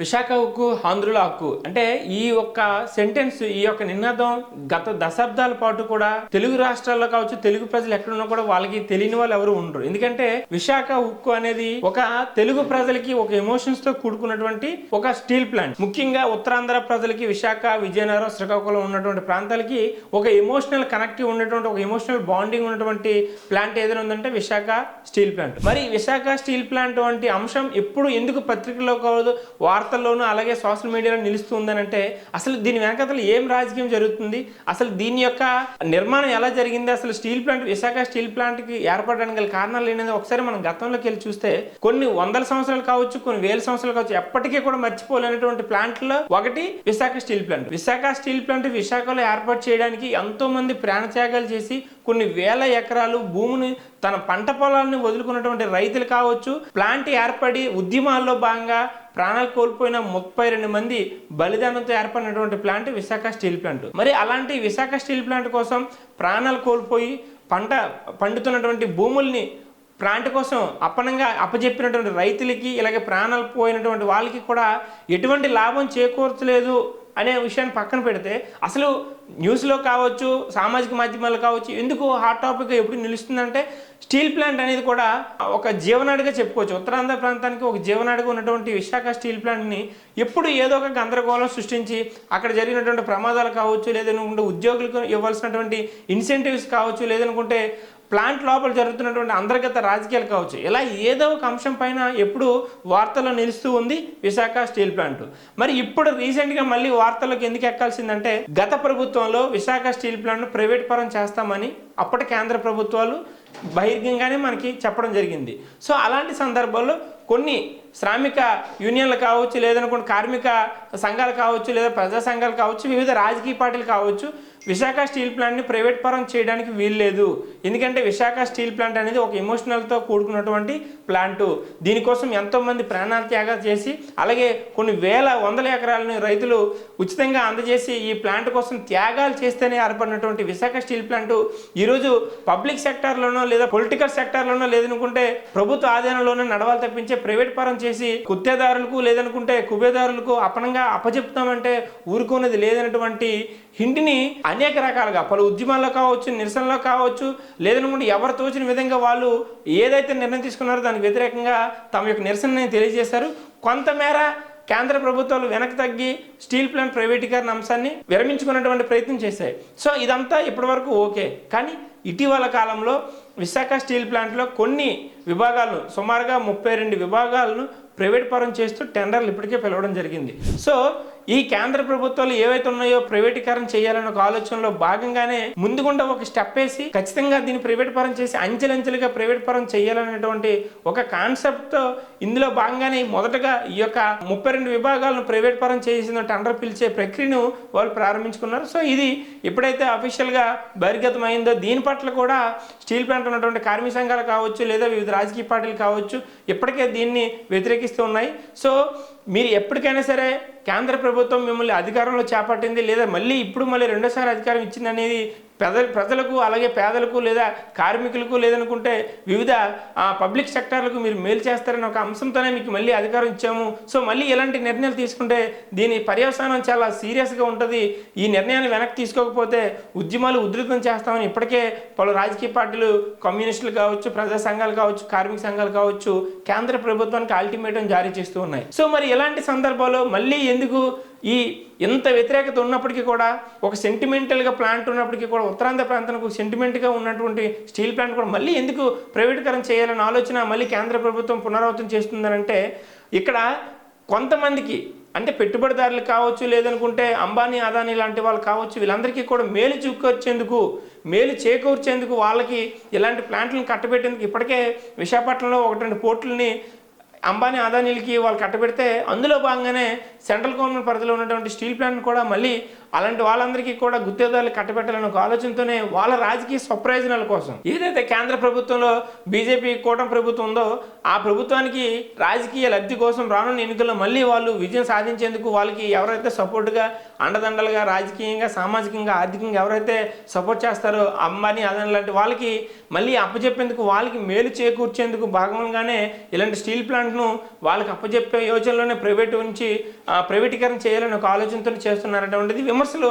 విశాఖ ఉక్కు ఆంధ్రుల హక్కు. అంటే ఈ యొక్క సెంటెన్స్ ఈ యొక్క నినాదం గత దశాబ్దాల పాటు కూడా తెలుగు రాష్ట్రాల్లో కావచ్చు తెలుగు ప్రజలు ఎక్కడున్నా కూడా వాళ్ళకి తెలియని వాళ్ళు ఎవరు ఉండరు. ఎందుకంటే విశాఖ ఉక్కు అనేది ఒక తెలుగు ప్రజలకి ఒక ఎమోషన్స్తో కూడుకున్నటువంటి ఒక స్టీల్ ప్లాంట్ ముఖ్యంగా ఉత్తరాంధ్ర ప్రజలకి విశాఖ విజయనగరం శ్రీకాకుళం ఉన్నటువంటి ప్రాంతాలకి ఒక ఎమోషనల్ కనెక్టివ్ ఉన్నటువంటి ఒక ఎమోషనల్ బాండింగ్ ఉన్నటువంటి ప్లాంట్ ఏదైనా ఉందంటే విశాఖ స్టీల్ ప్లాంట్ మరి విశాఖ స్టీల్ ప్లాంట్ వంటి అంశం ఎప్పుడు ఎందుకు పత్రికల్లో కాదు వార్తల్లోనూ అలాగే సోషల్ మీడియాలో నిలుస్తుందనంటే అసలు దీని వెనకతలు ఏం రాజకీయం జరుగుతుంది? అసలు దీని యొక్క నిర్మాణం ఎలా జరిగింది? అసలు స్టీల్ ప్లాంట్ విశాఖ స్టీల్ ప్లాంట్కి ఏర్పడడానికి గల కారణాలు ఏంటంటే ఒకసారి మనం గతంలోకి వెళ్ళి చూస్తే కొన్ని వందల సంవత్సరాలు కావచ్చు కొన్ని వేల సంవత్సరాలు కావచ్చు ఎప్పటికీ కూడా మర్చిపోలేనటువంటి ప్లాంట్లో ఒకటి Visakha steel plant. Visakha steel plant విశాఖలో ఏర్పాటు చేయడానికి ఎంతో మంది ప్రాణత్యాగాలు చేసి కొన్ని వేల ఎకరాలు భూమిని తన పంట పొలాలను వదులుకున్నటువంటి రైతులు కావచ్చు ప్లాంట్ ఏర్పడి ఉద్యమాల్లో భాగంగా ప్రాణాలు కోల్పోయిన ముప్పై రెండు మంది బలిదానంతో ఏర్పడినటువంటి ప్లాంట్ విశాఖ స్టీల్ ప్లాంట్. మరి అలాంటి విశాఖ స్టీల్ ప్లాంట్ కోసం ప్రాణాలు కోల్పోయి పంట పండుతున్నటువంటి భూముల్ని ప్లాంట్ కోసం అప్పనంగా అప్పజెప్పినటువంటి రైతులకి ఇలాగే ప్రాణాలు పోయినటువంటి వాళ్ళకి కూడా ఎటువంటి లాభం చేకూర్చలేదు అనే విషయాన్ని పక్కన పెడితే అసలు న్యూస్లో కావచ్చు సామాజిక మాధ్యమాలు కావచ్చు ఎందుకు హాట్ టాపిక్ ఎప్పుడు నిలుస్తుందంటే స్టీల్ ప్లాంట్ అనేది కూడా ఒక జీవనాడిగా చెప్పుకోవచ్చు. ఉత్తరాంధ్ర ప్రాంతానికి ఒక జీవనాడిగా ఉన్నటువంటి విశాఖ స్టీల్ ప్లాంట్ని ఎప్పుడు ఏదో ఒక గందరగోళం సృష్టించి అక్కడ జరిగినటువంటి ప్రమాదాలు కావచ్చు లేదనుకుంటే ఉద్యోగులకు ఇవ్వాల్సినటువంటి ఇన్సెంటివ్స్ కావచ్చు లేదనుకుంటే ప్లాంట్ లోపల జరుగుతున్నటువంటి అంతర్గత రాజకీయాలు కావచ్చు. ఇలా ఏదో ఒక అంశం పైన ఎప్పుడు వార్తల్లో నిలుస్తూ ఉంది విశాఖ స్టీల్ ప్లాంట్. మరి ఇప్పుడు రీసెంట్గా మళ్ళీ వార్తల్లోకి ఎందుకు ఎక్కాల్సిందంటే గత ప్రభుత్వంలో విశాఖ స్టీల్ ప్లాంట్ను ప్రైవేట్ పరం చేస్తామని అప్పటి కేంద్ర ప్రభుత్వాలు బహిర్గంగానే మనకి చెప్పడం జరిగింది. సో అలాంటి సందర్భాల్లో కొన్ని శ్రామిక యూనియన్లు కావచ్చు లేదనుకోండి కార్మిక సంఘాలు కావచ్చు లేదా ప్రజా సంఘాలు కావచ్చు వివిధ రాజకీయ పార్టీలు కావచ్చు విశాఖ స్టీల్ ప్లాంట్ని ప్రైవేట్ పరం చేయడానికి వీల్లేదు. ఎందుకంటే విశాఖ స్టీల్ ప్లాంట్ అనేది ఒక ఎమోషనల్తో కూడుకున్నటువంటి ప్లాంటు. దీనికోసం ఎంతోమంది ప్రాణాలు త్యాగాలు చేసి అలాగే కొన్ని వేల వందల ఎకరాలను రైతులు ఉచితంగా అందజేసి ఈ ప్లాంట్ కోసం త్యాగాలు చేస్తేనే ఏర్పడినటువంటి విశాఖ స్టీల్ ప్లాంటు ఈరోజు పబ్లిక్ సెక్టార్లోనో లేదా పొలిటికల్ సెక్టార్లోనో లేదనుకుంటే ప్రభుత్వ ఆధీనంలోనే నడవాలి తప్పించే ప్రైవేట్ పరం చేసి కుత్తేదారులకు లేదనుకుంటే కుబేదారులకు అపనంగా అప్పచెప్తామంటే ఊరుకున్నది లేదన్నటువంటి హింటిని అనేక రకాలుగా పలు ఉద్యమాల్లో కావచ్చు నిరసనలో కావచ్చు లేదనుకుంటే ఎవరు తోచిన విధంగా వాళ్ళు ఏదైతే నిర్ణయం తీసుకున్నారో దానికి వ్యతిరేకంగా తమ యొక్క నిరసనని తెలియజేశారు. కొంతమేర కేంద్ర ప్రభుత్వాలు వెనక్కి తగ్గి స్టీల్ ప్లాంట్ ప్రైవేటీకరణ అంశాన్ని విరమించుకున్నటువంటి ప్రయత్నం చేశాయి. సో ఇదంతా ఇప్పటివరకు ఓకే. కానీ ఇటీవల కాలంలో విశాఖ స్టీల్ ప్లాంట్లో కొన్ని విభాగాలను సుమారుగా ముప్పై రెండు విభాగాలను ప్రైవేట్ పరం చేస్తూ టెండర్లు ఇప్పటికే పిలవడం జరిగింది. సో ఈ కేంద్ర ప్రభుత్వాలు ఏవైతే ఉన్నాయో ప్రైవేటీకరణ చేయాలన్న ఒక ఆలోచనలో భాగంగానే ముందుగుండా ఒక స్టెప్ వేసి ఖచ్చితంగా దీన్ని ప్రైవేట్ పరం చేసి అంచెలంచెలుగా ప్రైవేట్ పరం చేయాలనేటువంటి ఒక కాన్సెప్ట్ ఇందులో భాగంగానే మొదటగా ఈ యొక్క ముప్పై రెండు విభాగాలను ప్రైవేట్ పరం చేసిన టెండర్ పిలిచే ప్రక్రియను వాళ్ళు ప్రారంభించుకున్నారు. సో ఇది ఎప్పుడైతే అఫీషియల్గా బహిర్గతం అయిందో దీని పట్ల కూడా స్టీల్ ప్లాంట్ ఉన్నటువంటి కార్మిక సంఘాలు కావచ్చు లేదా వివిధ రాజకీయ పార్టీలు కావచ్చు ఇప్పటికే దీన్ని వ్యతిరేకిస్తూ ఉన్నాయి. సో మీరు ఎప్పటికైనా సరే కేంద్ర ప్రభుత్వం మిమ్మల్ని అధికారంలో చేపట్టింది లేదా మళ్ళీ ఇప్పుడు మళ్ళీ రెండోసారి అధికారం ఇచ్చింది అనేది పెద ప్రజలకు అలాగే పేదలకు లేదా కార్మికులకు లేదనుకుంటే వివిధ ఆ, పబ్లిక్ సెక్టార్లకు మీరు మేలు చేస్తారని ఒక అంశంతోనే మీకు మళ్ళీ అధికారం ఇచ్చాము. సో మళ్ళీ ఇలాంటి నిర్ణయాలు తీసుకుంటే దీని పర్యవసానం చాలా సీరియస్గా ఉంటుంది. ఈ నిర్ణయాన్ని వెనక్కి తీసుకోకపోతే ఉద్యమాలు ఉధృతం చేస్తామని ఇప్పటికే పలు రాజకీయ పార్టీలు కమ్యూనిస్టులు కావచ్చు ప్రజా సంఘాలు కావచ్చు కార్మిక సంఘాలు కావచ్చు కేంద్ర ప్రభుత్వానికి అల్టిమేటం జారీ చేస్తూ ఉన్నాయి. సో మరి ఇలాంటి సందర్భాల్లో మళ్ళీ ఎందుకు ఈ ఎంత వ్యతిరేకత ఉన్నప్పటికీ కూడా ఒక సెంటిమెంటల్గా ప్లాంట్ ఉన్నప్పటికీ కూడా ఉత్తరాంధ్ర ప్రాంతానికి సెంటిమెంట్గా ఉన్నటువంటి స్టీల్ ప్లాంట్ కూడా మళ్ళీ ఎందుకు ప్రైవేటీకరణ చేయాలన్న ఆలోచన మళ్ళీ కేంద్ర ప్రభుత్వం పునరావృతం చేస్తుందనంటే ఇక్కడ కొంతమందికి అంటే పెట్టుబడిదారులు కావచ్చు లేదనుకుంటే అంబానీ అదానీ లాంటి వాళ్ళు కావచ్చు వీళ్ళందరికీ కూడా మేలు చూకొచ్చేందుకు మేలు చేకూర్చేందుకు వాళ్ళకి ఇలాంటి ప్లాంట్లను కట్టబెట్టేందుకు ఇప్పటికే విశాఖపట్నంలో ఒకటి రెండు పోర్టులని అంబానీ అదానీలకి వాళ్ళు కట్టబెడితే అందులో భాగంగానే సెంట్రల్ గవర్నమెంట్ పరిధిలో ఉన్నటువంటి స్టీల్ ప్లాంట్ కూడా మళ్ళీ అలాంటి వాళ్ళందరికీ కూడా గుత్తేదారులు కట్టబెట్టాలనే ఒక ఆలోచనతోనే వాళ్ళ రాజకీయ స్వప్రయోజనాల కోసం. ఏదైతే కేంద్ర ప్రభుత్వంలో బీజేపీ కూటమి ప్రభుత్వం ఉందో ఆ ప్రభుత్వానికి రాజకీయ లబ్ధి కోసం రానున్న ఎన్నికల్లో మళ్ళీ వాళ్ళు విజయం సాధించేందుకు వాళ్ళకి ఎవరైతే సపోర్ట్గా అండదండలుగా రాజకీయంగా సామాజికంగా ఆర్థికంగా ఎవరైతే సపోర్ట్ చేస్తారో అంబానీ అదాని లాంటి వాళ్ళకి మళ్ళీ అప్పచెప్పేందుకు వాళ్ళకి మేలు చేకూర్చేందుకు భాగంగానే ఇలాంటి స్టీల్ ప్లాంట్ ప్లాంట్ను వాళ్ళకి అప్పచెప్పే యోచనలోనే ప్రైవేట్ ఉంచి ప్రైవేటీకరణ చేయాలని ఒక ఆలోచనతో చేస్తున్నారటువంటిది విమర్శలు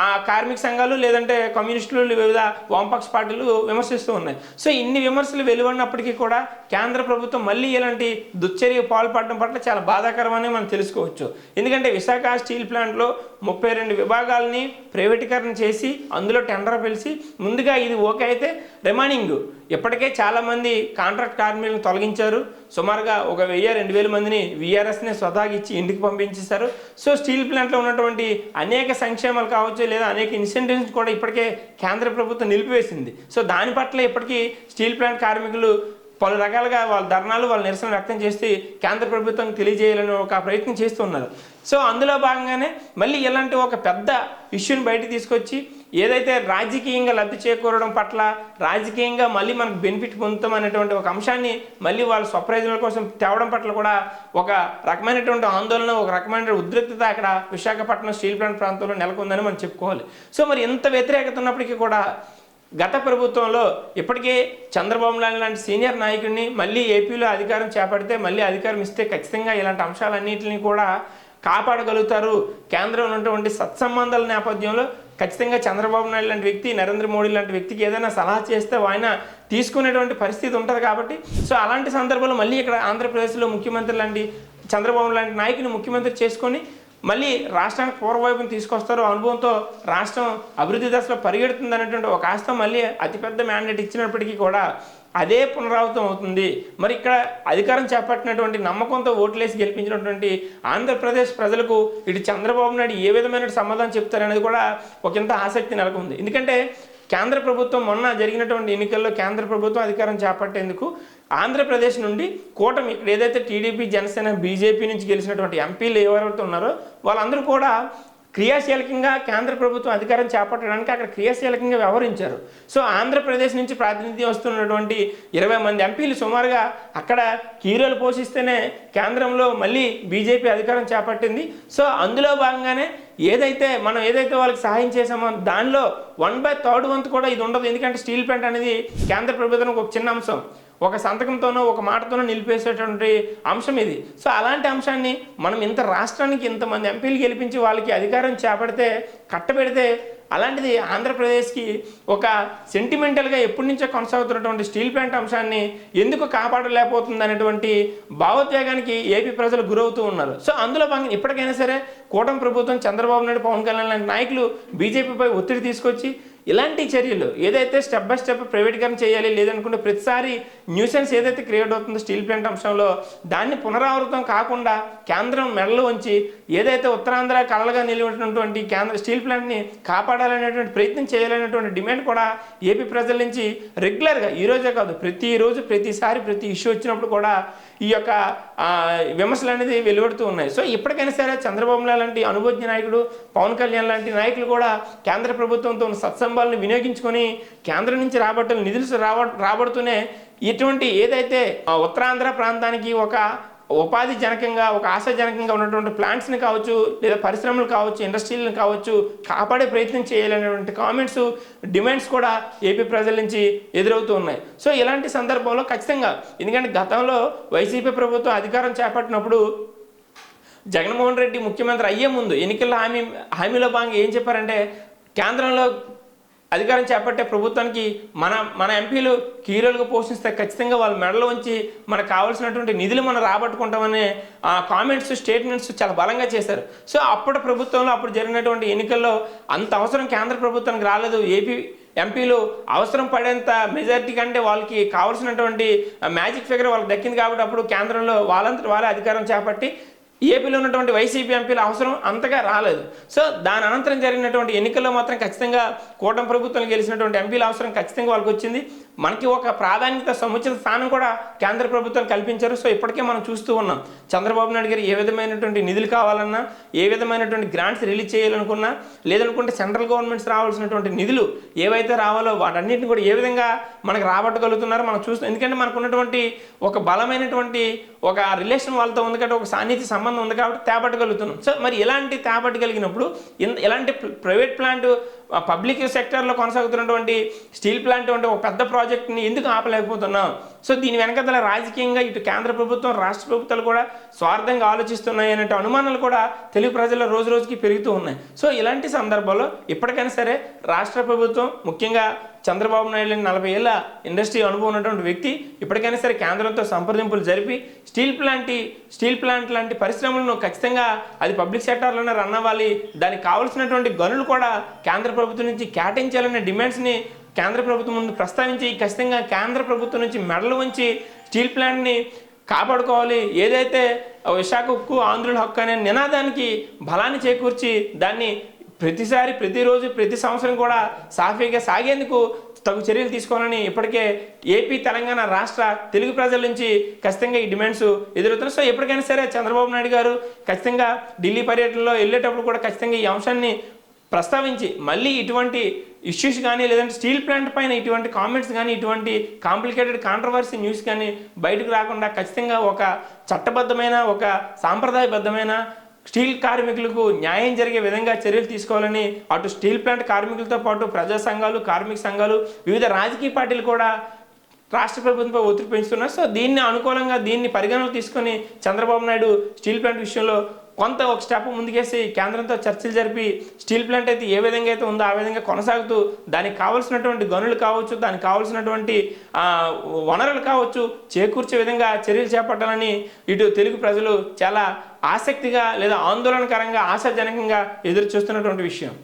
ఆ కార్మిక సంఘాలు లేదంటే కమ్యూనిస్టులు వివిధ వామపక్ష పార్టీలు విమర్శిస్తూ ఉన్నాయి. సో ఇన్ని విమర్శలు వెలువడినప్పటికీ కూడా కేంద్ర ప్రభుత్వం మళ్ళీ ఇలాంటి దుశ్చర్య పాల్పడడం పట్ల చాలా బాధాకరమని మనం తెలుసుకోవచ్చు. ఎందుకంటే విశాఖ స్టీల్ ప్లాంట్లో ముప్పై రెండు విభాగాలని ప్రైవేటీకరణ చేసి అందులో టెండర్ పిలిచి ముందుగా ఇది ఓకే అయితే రిమైనింగ్. ఇప్పటికే చాలామంది కాంట్రాక్ట్ కార్మికులను తొలగించారు. సుమారుగా ఒక వెయ్యి రెండు వేల మందిని వీఆర్ఎస్ని స్వతహాగా ఇచ్చి ఇంటికి పంపించేశారు. సో స్టీల్ ప్లాంట్లో ఉన్నటువంటి అనేక సంక్షేమాలు కావచ్చు లేదా అనేక ఇన్సెంటివ్స్ కూడా ఇప్పటికే కేంద్ర ప్రభుత్వం నిలిపివేసింది. సో దాని పట్ల ఇప్పటికీ స్టీల్ ప్లాంట్ కార్మికులు పలు రకాలుగా వాళ్ళ ధర్నాలు వాళ్ళ నిరసన వ్యక్తం చేసి కేంద్ర ప్రభుత్వం తెలియజేయాలని ఒక ప్రయత్నం చేస్తూ ఉన్నారు. సో అందులో భాగంగానే మళ్ళీ ఇలాంటి ఒక పెద్ద ఇష్యూని బయటకు తీసుకొచ్చి ఏదైతే రాజకీయంగా లబ్ధి చేకూరడం పట్ల రాజకీయంగా మళ్ళీ మనకు బెనిఫిట్ పొందుతాం అనేటువంటి ఒక అంశాన్ని మళ్ళీ వాళ్ళ స్వప్రయోజనాల కోసం తేవడం పట్ల కూడా ఒక రకమైనటువంటి ఆందోళన ఒక రకమైన ఉద్రిక్తత అక్కడ విశాఖపట్నం స్టీల్ ప్లాంట్ ప్రాంతంలో నెలకొందని మనం చెప్పుకోవాలి. సో మరి ఎంత వ్యతిరేకత ఉన్నప్పటికీ కూడా గత ప్రభుత్వంలో ఇప్పటికే చంద్రబాబు నాయుడు లాంటి సీనియర్ నాయకుడిని మళ్ళీ ఏపీలో అధికారం చేపడితే మళ్ళీ అధికారం ఇస్తే ఖచ్చితంగా ఇలాంటి అంశాలన్నింటినీ కూడా కాపాడగలుగుతారు. కేంద్రం ఉన్నటువంటి సత్సంబంధాల నేపథ్యంలో ఖచ్చితంగా చంద్రబాబు నాయుడు లాంటి వ్యక్తి నరేంద్ర మోడీ లాంటి వ్యక్తికి ఏదైనా సలహా చేస్తే ఆయన తీసుకునేటువంటి పరిస్థితి ఉంటుంది కాబట్టి సో అలాంటి సందర్భంలో మళ్ళీ ఇక్కడ ఆంధ్రప్రదేశ్లో ముఖ్యమంత్రి లాంటి చంద్రబాబు లాంటి నాయకుని ముఖ్యమంత్రి చేసుకొని మళ్ళీ రాష్ట్రానికి పూర్వవైపుని తీసుకొస్తారు. అనుభవంతో రాష్ట్రం అభివృద్ధి దశలో పరిగెడుతుంది అనేటువంటి ఒక ఆస్తం మళ్ళీ అతిపెద్ద మ్యాండేట్ ఇచ్చినప్పటికీ కూడా అదే పునరావృతం అవుతుంది. మరి ఇక్కడ అధికారం చేపట్టినటువంటి నమ్మకంతో ఓట్లేసి గెలిపించినటువంటి ఆంధ్రప్రదేశ్ ప్రజలకు ఇటు చంద్రబాబు నాయుడు ఏ విధమైన సమాధానం చెప్తారనేది కూడా ఒక ఇంత ఆసక్తి నెలకొంది. ఎందుకంటే కేంద్ర ప్రభుత్వం మొన్న జరిగినటువంటి ఎన్నికల్లో కేంద్ర ప్రభుత్వం అధికారం చేపట్టేందుకు ఆంధ్రప్రదేశ్ నుండి కూటమి ఇక్కడ ఏదైతే టీడీపీ జనసేన బీజేపీ నుంచి గెలిచినటువంటి ఎంపీలు ఎవరైతే ఉన్నారో వాళ్ళందరూ కూడా క్రియాశీలకంగా కేంద్ర ప్రభుత్వం అధికారం చేపట్టడానికి అక్కడ క్రియాశీలకంగా వ్యవహరించారు. సో ఆంధ్రప్రదేశ్ నుంచి ప్రాతినిధ్యం వస్తున్నటువంటి ఇరవై మంది ఎంపీలు సుమారుగా అక్కడ కీరోలు పోషిస్తేనే కేంద్రంలో మళ్ళీ బీజేపీ అధికారం చేపట్టింది. సో అందులో భాగంగానే ఏదైతే మనం ఏదైతే వాళ్ళకి సహాయం చేసామో దానిలో వన్ బై థర్డ్ వంతు కూడా ఇది ఉండదు. ఎందుకంటే స్టీల్ ప్లాంట్ అనేది కేంద్ర ప్రభుత్వానికి ఒక చిన్న అంశం. ఒక సంతకంతోనో ఒక మాటతోనో నిలిపేసేటువంటి అంశం ఇది. సో అలాంటి అంశాన్ని మనం ఇంత రాష్ట్రానికి ఇంతమంది ఎంపీలు గెలిపించి వాళ్ళకి అధికారం చేపడితే కట్టబెడితే అలాంటిది ఆంధ్రప్రదేశ్కి ఒక సెంటిమెంటల్గా ఎప్పటి నుంచో కొనసాగుతున్నటువంటి స్టీల్ ప్లాంట్ అంశాన్ని ఎందుకు కాపాడలేకపోతుంది అనేటువంటి భావోద్వేగానికి ఏపీ ప్రజలు గురవుతూ ఉన్నారు. సో అందులో భాగంగా ఇప్పటికైనా సరే కూటమి ప్రభుత్వం చంద్రబాబు నాయుడు పవన్ కళ్యాణ్ లాంటి నాయకులు బీజేపీపై ఒత్తిడి తీసుకొచ్చి ఇలాంటి చర్యలు ఏదైతే స్టెప్ బై స్టెప్ ప్రైవేటీకరణ చేయాలి లేదనుకుంటే ప్రతిసారి న్యూసెన్స్ ఏదైతే క్రియేట్ అవుతుందో స్టీల్ ప్లాంట్ అంశంలో దాన్ని పునరావృతం కాకుండా కేంద్రం మెడలు ఉంచి ఏదైతే ఉత్తరాంధ్ర కళలుగా నిలిచినటువంటి కేంద్ర స్టీల్ ప్లాంట్ని కాపాడాలనేటువంటి ప్రయత్నం చేయాలనేటువంటి డిమాండ్ కూడా ఏపీ ప్రజల నుంచి రెగ్యులర్గా ఈ రోజే కాదు ప్రతిరోజు ప్రతిసారి ప్రతి ఇష్యూ వచ్చినప్పుడు కూడా ఈ యొక్క విమర్శలు అనేది వెలువడుతూ ఉన్నాయి. సో ఇప్పటికైనా సరే చంద్రబాబు లాంటి అనుభవజ్ఞ నాయకుడు పవన్ కళ్యాణ్ లాంటి నాయకులు కూడా కేంద్ర ప్రభుత్వంతో సత్సంబాలను వినియోగించుకొని కేంద్రం నుంచి రాబట్టిన నిధులు రాబడుతూనే ఇటువంటి ఏదైతే ఆ, ఉత్తరాంధ్ర ప్రాంతానికి ఒక ఉపాధి జనకంగా ఒక ఆశాజనకంగా ఉన్నటువంటి ప్లాంట్స్ని కావచ్చు లేదా పరిశ్రమలు కావచ్చు ఇండస్ట్రీలను కావచ్చు కాపాడే ప్రయత్నం చేయాలనేటువంటి కామెంట్స్ డిమాండ్స్ కూడా ఏపీ ప్రజల నుంచి ఎదురవుతూ ఉన్నాయి. సో ఇలాంటి సందర్భంలో ఖచ్చితంగా ఎందుకంటే గతంలో వైసీపీ ప్రభుత్వం అధికారం చేపట్టినప్పుడు జగన్మోహన్ రెడ్డి ముఖ్యమంత్రి అయ్యే ముందు ఎన్నికల హామీ హామీలో భాగంగా ఏం చెప్పారంటే కేంద్రంలో అధికారం చేపట్టే ప్రభుత్వానికి మన మన ఎంపీలు కీరోలుగా పోషిస్తే ఖచ్చితంగా వాళ్ళ మెడలో ఉంచి మనకు కావాల్సినటువంటి నిధులు మనం రాబట్టుకుంటామనే ఆ కామెంట్స్ స్టేట్మెంట్స్ చాలా బలంగా చేశారు. సో అప్పటి ప్రభుత్వంలో అప్పుడు జరిగినటువంటి ఎన్నికల్లో అంత అవసరం కేంద్ర ప్రభుత్వానికి రాలేదు. ఏపీ ఎంపీలు అవసరం పడేంత మెజారిటీ కంటే వాళ్ళకి కావాల్సినటువంటి మ్యాజిక్ ఫిగర్ వాళ్ళకి దక్కింది కాబట్టి అప్పుడు కేంద్రంలో వాళ్ళంతా వాళ్ళే అధికారం చేపట్టి ఏపీలో ఉన్నటువంటి వైసీపీ ఎంపీల అవసరం అంతగా రాలేదు. సో దాని అనంతరం జరిగినటువంటి ఎన్నికల్లో మాత్రం ఖచ్చితంగా కూటమి ప్రభుత్వం గెలిచినటువంటి ఎంపీల అవసరం ఖచ్చితంగా వాళ్ళకి వచ్చింది మనకి ఒక ప్రాధాన్యత సముచిత స్థానం కూడా కేంద్ర ప్రభుత్వం కల్పించారు. సో ఇప్పటికే మనం చూస్తూ ఉన్నాం. చంద్రబాబు నాయుడు గారు ఏ విధమైనటువంటి నిధులు కావాలన్నా ఏ విధమైనటువంటి గ్రాంట్స్ రిలీజ్ చేయాలనుకున్నా లేదనుకుంటే సెంట్రల్ గవర్నమెంట్స్ రావాల్సినటువంటి నిధులు ఏవైతే రావాలో వాటన్నిటిని కూడా ఏ విధంగా మనకు రాబట్టగలుగుతున్నారో మనం చూస్తాం ఎందుకంటే మనకు ఉన్నటువంటి ఒక బలమైనటువంటి ఒక రిలేషన్ వాళ్ళతో ఉంది కాబట్టి ఒక సాన్నిధ్య సంబంధం ఉంది కాబట్టి తేపట్టగలుగుతున్నాం సో మరి ఇలాంటి తేపట్టగలిగినప్పుడు ఇలాంటి ప్రైవేట్ ప్లాంట్ పబ్లిక్ సెక్టర్లో కొనసాగుతున్నటువంటి స్టీల్ ప్లాంట్ వంటి ఒక పెద్ద ప్రాజెక్ట్ని ఎందుకు ఆపలేకపోతున్నాం? సో దీని వెనకదల రాజకీయంగా ఇటు కేంద్ర ప్రభుత్వం రాష్ట్ర ప్రభుత్వాలు కూడా స్వార్థంగా ఆలోచిస్తున్నాయి అనే అనుమానాలు కూడా తెలుగు ప్రజల్లో రోజు రోజుకి పెరుగుతూ ఉన్నాయి. సో ఇలాంటి సందర్భాల్లో ఇప్పటికైనా సరే రాష్ట్ర ప్రభుత్వం ముఖ్యంగా చంద్రబాబు నాయుడు నలభై ఏళ్ళ ఇండస్ట్రీ అనుభవం ఉన్నటువంటి వ్యక్తి ఇప్పటికైనా సరే కేంద్రంతో సంప్రదింపులు జరిపి స్టీల్ ప్లాంట్ స్టీల్ ప్లాంట్ లాంటి పరిశ్రమలను ఖచ్చితంగా అది పబ్లిక్ సెక్టార్లోనే రన్ అవ్వాలి. దానికి కావాల్సినటువంటి గనులు కూడా కేంద్ర ప్రభుత్వం నుంచి కేటాయించాలనే డిమాండ్స్ని కేంద్ర ప్రభుత్వం ముందు ప్రస్తావించి ఖచ్చితంగా కేంద్ర ప్రభుత్వం నుంచి మెడలు ఉంచి స్టీల్ ప్లాంట్ని కాపాడుకోవాలి. ఏదైతే విశాఖ ఉక్కు ఆంధ్రుల హక్కు అనే నినాదానికి బలాన్ని చేకూర్చి దాన్ని ప్రతిసారి ప్రతిరోజు ప్రతి సంవత్సరం కూడా సాఫీగా సాగేందుకు తగు చర్యలు తీసుకోవాలని ఇప్పటికే ఏపీ తెలంగాణ రాష్ట్ర తెలుగు ప్రజల నుంచి ఖచ్చితంగా ఈ డిమాండ్స్ ఎదురవుతున్నాయి. సో ఎప్పటికైనా సరే చంద్రబాబు నాయుడు గారు ఖచ్చితంగా ఢిల్లీ పర్యటనలో వెళ్ళేటప్పుడు కూడా ఖచ్చితంగా ఈ అంశాన్ని ప్రస్తావించి మళ్ళీ ఇటువంటి ఇష్యూస్ కానీ లేదంటే స్టీల్ ప్లాంట్ పైన ఇటువంటి కామెంట్స్ కానీ ఇటువంటి కాంప్లికేటెడ్ కాంట్రవర్సీ న్యూస్ కానీ బయటకు రాకుండా ఖచ్చితంగా ఒక చట్టబద్ధమైన ఒక సాంప్రదాయబద్ధమైన స్టీల్ కార్మికులకు న్యాయం జరిగే విధంగా చర్యలు తీసుకోవాలని అటు స్టీల్ ప్లాంట్ కార్మికులతో పాటు ప్రజా సంఘాలు కార్మిక సంఘాలు వివిధ రాజకీయ పార్టీలు కూడా రాష్ట్ర ప్రభుత్వంపై ఒత్తిడి పెంచుతున్నారు. సో దీన్ని అనుకూలంగా దీన్ని పరిగణలోకి తీసుకొని చంద్రబాబు నాయుడు స్టీల్ ప్లాంట్ విషయంలో కొంత ఒక స్టెప్ ముందుకేసి కేంద్రంతో చర్చలు జరిపి స్టీల్ ప్లాంట్ అయితే ఏ విధంగా అయితే ఉందో ఆ విధంగా కొనసాగుతూ దానికి కావాల్సినటువంటి గనులు కావచ్చు దానికి కావాల్సినటువంటి వనరులు కావచ్చు చేకూర్చే విధంగా చర్యలు చేపట్టాలని ఇటు తెలుగు ప్రజలు చాలా ఆసక్తిగా లేదా ఆందోళనకరంగా ఆశాజనకంగా ఎదురు చూస్తున్నటువంటి విషయం.